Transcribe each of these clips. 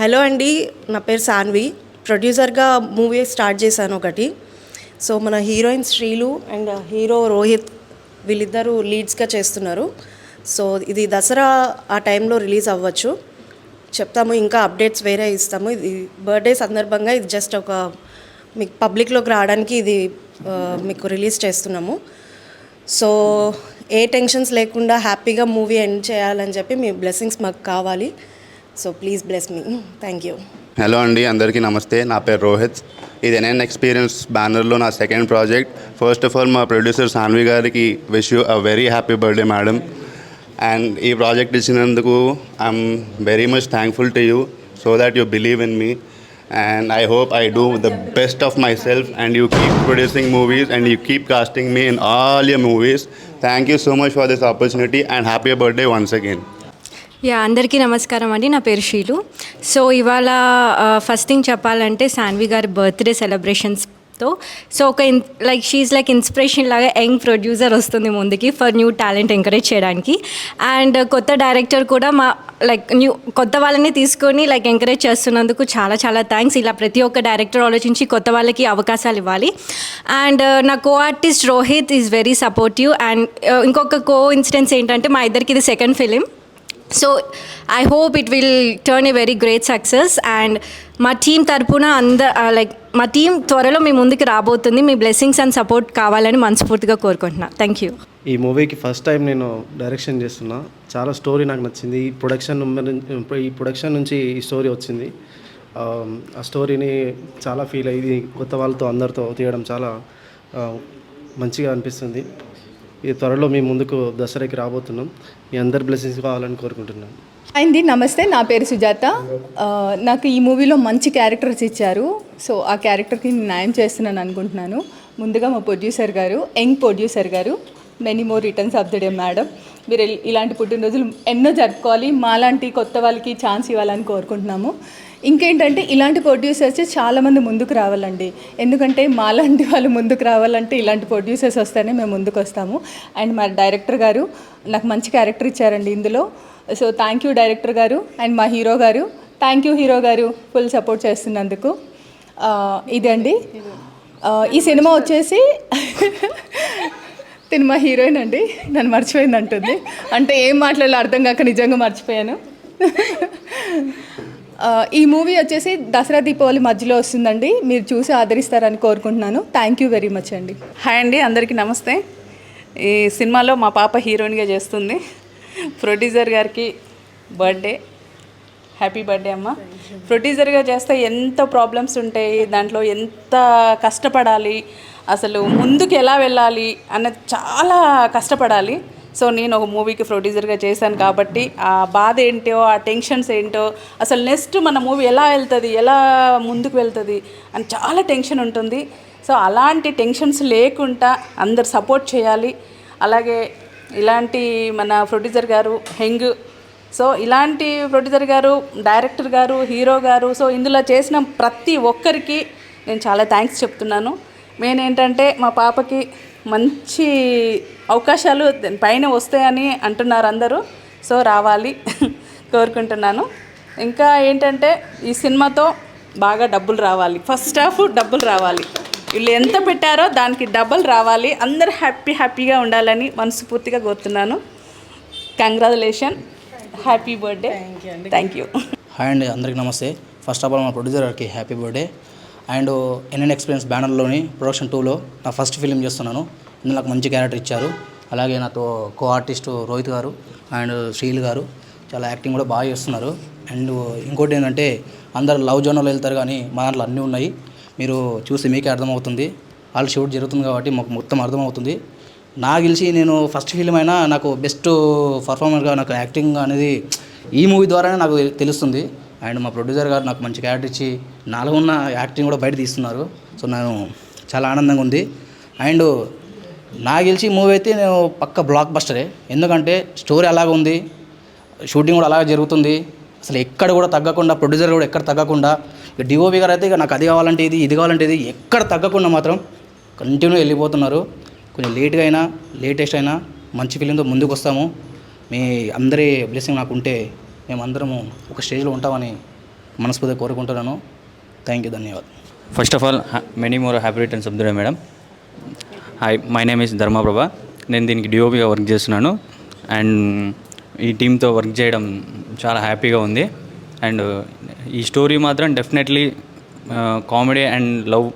Hello అండి నా పేరు సాన్వి. ప్రొడ్యూసర్గా మూవీ స్టార్ట్ చేశాను ఒకటి. సో మన heroine Sreelu and hero Rohit వీళ్ళిద్దరూ లీడ్స్గా చేస్తున్నారు. సో ఇది దసరా ఆ టైంలో రిలీజ్ అవ్వచ్చు. చెప్తాము ఇంకా అప్డేట్స్ వేరే ఇస్తాము. ఇది బర్త్డే సందర్భంగా ఇది జస్ట్ ఒక మీకు పబ్లిక్లోకి రావడానికి ఇది మీకు రిలీజ్ చేస్తున్నాము. సో ఏ టెన్షన్స్ లేకుండా హ్యాపీగా మూవీ ఎండ్ చేయాలని చెప్పి మీ బ్లెస్సింగ్స్ మాకు కావాలి. So please bless me thank you hello అండి అందరికీ నమస్తే. నా పేరు రోహిత్. ఇది ఎన్ఎన్ ఎక్స్పీరియన్స్ బ్యానర్లో నా second project first of all మా ప్రొడ్యూసర్ సాన్వి గారికి wish you a very happy birthday madam and ఈ ప్రాజెక్ట్ ఇచ్చినందుకు I'm very much thankful to you so that you believe in me and I hope I do the best of myself and you keep producing movies and you keep casting me in all your movies thank you so much for this opportunity and happy birthday once again yeah అందరికీ నమస్కారం అండి. నా పేరు Sheelu. So ఇవాళ first thing చెప్పాలంటే సాన్వి గారి birthday సెలబ్రేషన్స్తో so ఒక in like she like inspiration లాగా యంగ్ ప్రొడ్యూసర్ వస్తుంది ముందుకి ఫర్ న్యూ టాలెంట్ ఎంకరేజ్ చేయడానికి. అండ్ కొత్త డైరెక్టర్ కూడా మా లైక్ న్యూ కొత్త వాళ్ళని తీసుకొని లైక్ ఎంకరేజ్ చేస్తున్నందుకు చాలా చాలా థ్యాంక్స్ ఇలా ప్రతి ఒక్క డైరెక్టర్ ఆలోచించి కొత్త వాళ్ళకి అవకాశాలు ఇవ్వాలి. అండ్ uh, నా co artist Rohit is very supportive and ఇంకొక కో ఇన్సిడెన్స్ ఏంటంటే మా ఇద్దరికి ఇది second film so I hope it will turn a very great success and మా టీం తరపున అంద లైక్ మా టీం త్వరలో మీ ముందుకు రాబోతుంది. మీ బ్లెస్సింగ్స్ అండ్ సపోర్ట్ కావాలని మనస్ఫూర్తిగా కోరుకుంటున్నా. థ్యాంక్ యూ ఈ మూవీకి ఫస్ట్ టైం నేను డైరెక్షన్ చేస్తున్నా. చాలా స్టోరీ నాకు నచ్చింది. ఈ ప్రొడక్షన్ ఈ ప్రొడక్షన్ నుంచి ఈ స్టోరీ వచ్చింది. Um, ఆ, స్టోరీని చాలా ఫీల్ అయ్యి కొత్త వాళ్ళతో అందరితో తీయడం చాలా మంచిగా అనిపిస్తుంది. ఈ త్వరలో మీ ముందుకు దసరాకి రాబోతున్నాం. మీ అందరి బ్లెస్సింగ్స్ కావాలని కోరుకుంటున్నాను అయింది. నమస్తే. నా పేరు సుజాత. నాకు ఈ మూవీలో మంచి క్యారెక్టర్స్ ఇచ్చారు. సో ఆ క్యారెక్టర్కి నేను న్యాయం చేస్తున్నాను అనుకుంటున్నాను. ముందుగా మా ప్రొడ్యూసర్ గారు యంగ్ ప్రొడ్యూసర్ గారు many more returns of the day madam మీరు ఇలాంటి పుట్టినరోజులు ఎన్నో జరుపుకోవాలి. మాలాంటి కొత్త వాళ్ళకి ఛాన్స్ ఇవ్వాలని కోరుకుంటున్నాము. ఇంకేంటంటే ఇలాంటి ప్రొడ్యూసర్స్ చాలామంది ముందుకు రావాలండి. ఎందుకంటే మాలాంటి వాళ్ళు ముందుకు రావాలంటే ఇలాంటి ప్రొడ్యూసర్స్ వస్తేనే మేము ముందుకు వస్తాము. అండ్ మా డైరెక్టర్ గారు నాకు మంచి క్యారెక్టర్ ఇచ్చారండి ఇందులో. సో థ్యాంక్ యూ డైరెక్టర్ గారు. అండ్ మా హీరో గారు. థ్యాంక్ యూ హీరో గారు ఫుల్ సపోర్ట్ చేస్తున్నందుకు. ఇదండి. ఈ సినిమా వచ్చేసి తిను మా హీరోయిన్ అండి. నన్ను మర్చిపోయింది అంటుంది అంటే ఏం మాట్లాడాలో అర్థం కాక నిజంగా మర్చిపోయాను. ఈ మూవీ వచ్చేసి దసరా దీపావళి మధ్యలో వస్తుందండి. మీరు చూసి ఆదరిస్తారని కోరుకుంటున్నాను. థ్యాంక్ యూ వెరీ మచ్ అండి. హాయ్ అండి అందరికీ నమస్తే. ఈ సినిమాలో మా పాప హీరోయిన్గా చేస్తుంది. ప్రొడ్యూసర్ గారికి బర్త్డే. హ్యాపీ బర్త్డే అమ్మ. ప్రొడ్యూసర్గా చేస్తే ఎంత ప్రాబ్లమ్స్ ఉంటాయి దాంట్లో ఎంత కష్టపడాలి అసలు ముందుకు ఎలా వెళ్ళాలి అన్నది చాలా కష్టపడాలి. సో నేను ఒక మూవీకి ప్రొడ్యూసర్గా చేశాను కాబట్టి ఆ బాధ ఏంటో ఆ టెన్షన్స్ ఏంటో అసలు నెక్స్ట్ మన మూవీ ఎలా వెళ్తుంది ఎలా ముందుకు వెళ్తుంది అని చాలా టెన్షన్ ఉంటుంది. సో అలాంటి టెన్షన్స్ లేకుండా అందరు సపోర్ట్ చేయాలి. అలాగే ఇలాంటి మన ప్రొడ్యూసర్ గారు హెంగ్. సో ఇలాంటి ప్రొడ్యూసర్ గారు డైరెక్టర్ గారు హీరో గారు సో ఇందులో చేసిన ప్రతి ఒక్కరికి నేను చాలా థ్యాంక్స్ చెప్తున్నాను. మెయిన్ ఏంటంటే మా పాపకి మంచి అవకాశాలు పైన వస్తాయని అంటున్నారు అందరూ. సో రావాలి కోరుకుంటున్నాను. ఇంకా ఏంటంటే ఈ సినిమాతో బాగా డబ్బులు రావాలి. ఫస్ట్ హాఫ్ డబ్బులు రావాలి. వీళ్ళు ఎంత పెట్టారో దానికి డబ్బులు రావాలి. అందరు హ్యాపీ హ్యాపీగా ఉండాలని మనస్ఫూర్తిగా కోరుతున్నాను. Congratulation happy birthday thank you hi అండి అందరికీ నమస్తే. ఫస్ట్ ఆఫ్ ఆల్ మా ప్రొడ్యూసర్ గారికి happy birthday and N N experience బ్యానర్లోని production టూలో నా ఫస్ట్ ఫిలిం చేస్తున్నాను. ఇందులో నాకు మంచి క్యారెక్టర్ ఇచ్చారు. అలాగే నాతో కో ఆర్టిస్ట్ రోహిత్ గారు అండ్ శ్రీల్ గారు చాలా యాక్టింగ్ కూడా బాగా చేస్తున్నారు. అండ్ ఇంకోటి ఏంటంటే అందరు లవ్ జోనర్లో వెళ్తారు కానీ మా దాంట్లో అన్నీ ఉన్నాయి. మీరు చూసి మీకే అర్థమవుతుంది. వాళ్ళు షూట్ జరుగుతుంది కాబట్టి మాకు మొత్తం అర్థమవుతుంది. నాకు తెలిసి నేను ఫస్ట్ ఫిలిం అయినా నాకు బెస్ట్ పర్ఫార్మర్గా నాకు యాక్టింగ్ అనేది ఈ మూవీ ద్వారానే నాకు తెలుస్తుంది. అండ్ మా ప్రొడ్యూసర్ గారు నాకు మంచి క్యారెక్టర్ ఇచ్చి నాలో ఉన్న యాక్టింగ్ కూడా బయట తీస్తున్నారు. సో నేను చాలా ఆనందంగా ఉంది. అండ్ నాకు గెలిచి మూవీ అయితే నేను పక్క బ్లాక్ బస్టరే. ఎందుకంటే స్టోరీ అలాగ ఉంది. షూటింగ్ కూడా అలాగే జరుగుతుంది. అసలు ఎక్కడ కూడా తగ్గకుండా ప్రొడ్యూసర్ కూడా ఎక్కడ తగ్గకుండా ఇక డిఓపి గారు అయితే ఇక నాకు అది కావాలంటే ఇది ఇది కావాలంటే ఇది ఎక్కడ తగ్గకుండా మాత్రం కంటిన్యూ వెళ్ళిపోతున్నారు. కొంచెం లేట్గా అయినా లేటెస్ట్ అయినా మంచి ఫిలింతో ముందుకు వస్తాము మీ అందరి బ్లెస్సింగ్ నాకు ఉంటే మేమందరము ఒక స్టేజ్లో ఉంటామని మనస్ఫూర్తిగా కోరుకుంటున్నాను. థ్యాంక్ యూ ధన్యవాదాలు. First of all many more happy return of madam hi my name is Dharmaprabha నేను దీనికి డిఓపిగా వర్క్ చేస్తున్నాను. అండ్ ఈ టీంతో వర్క్ చేయడం చాలా హ్యాపీగా ఉంది. అండ్ ఈ స్టోరీ మాత్రం డెఫినెట్లీ కామెడీ అండ్ లవ్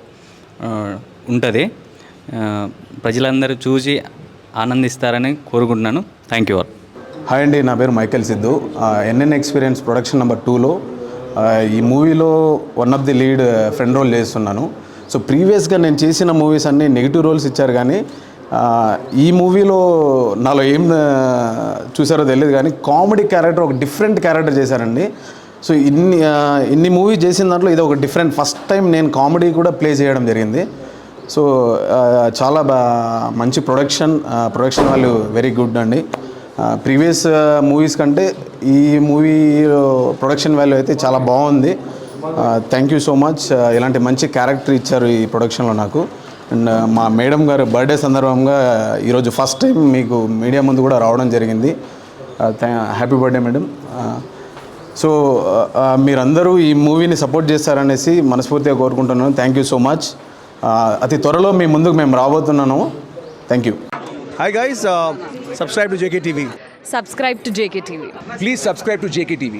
ఉంటుంది. ప్రజలందరూ చూసి ఆనందిస్తారని కోరుకుంటున్నాను. థ్యాంక్ యూ ఆల్ హాయ్ అండి నా పేరు Michael Siddhu. N N experience production number టూలో ఈ మూవీలో one of the lead friend role చేస్తున్నాను. సో ప్రీవియస్గా నేను చేసిన మూవీస్ అన్నీ నెగిటివ్ రోల్స్ ఇచ్చారు కానీ ఈ మూవీలో నాలో ఏం చూసారో తెలియదు కానీ కామెడీ క్యారెక్టర్ ఒక డిఫరెంట్ క్యారెక్టర్ చేశారండి. సో ఇన్ని ఇన్ని మూవీ చేసిన దాంట్లో ఇది ఒక డిఫరెంట్ ఫస్ట్ టైం నేను కామెడీ కూడా ప్లే చేయడం జరిగింది. సో చాలా బా మంచి ప్రొడక్షన్ ప్రొడక్షన్ వాళ్ళు వెరీ గుడ్ అండి. ప్రీవియస్ మూవీస్ కంటే ఈ మూవీ ప్రొడక్షన్ వాల్యూ అయితే చాలా బాగుంది. థ్యాంక్ యూ సో మచ్ ఇలాంటి మంచి క్యారెక్టర్ ఇచ్చారు ఈ ప్రొడక్షన్లో నాకు. అండ్ మా మేడం గారు బర్త్డే సందర్భంగా ఈరోజు ఫస్ట్ టైం మీకు మీడియా ముందు కూడా రావడం జరిగింది. Happy birthday madam. సో మీరందరూ ఈ మూవీని సపోర్ట్ చేస్తారనేసి మనస్ఫూర్తిగా కోరుకుంటున్నాను. థ్యాంక్ యూ సో మచ్ అతి త్వరలో మీ ముందుకు మేము రాబోతున్నాను thank you Hi guys, uh, subscribe to JKTV. Subscribe to JK TV Please subscribe to JKTV.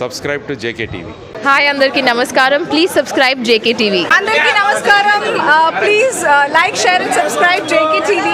subscribe to JKTV. Hi అందరికీ నమస్కారం ప్లీజ్ సబ్స్క్రైబ్ జేకే టీవీ అందరికీ నమస్కారం please like share and subscribe JK TV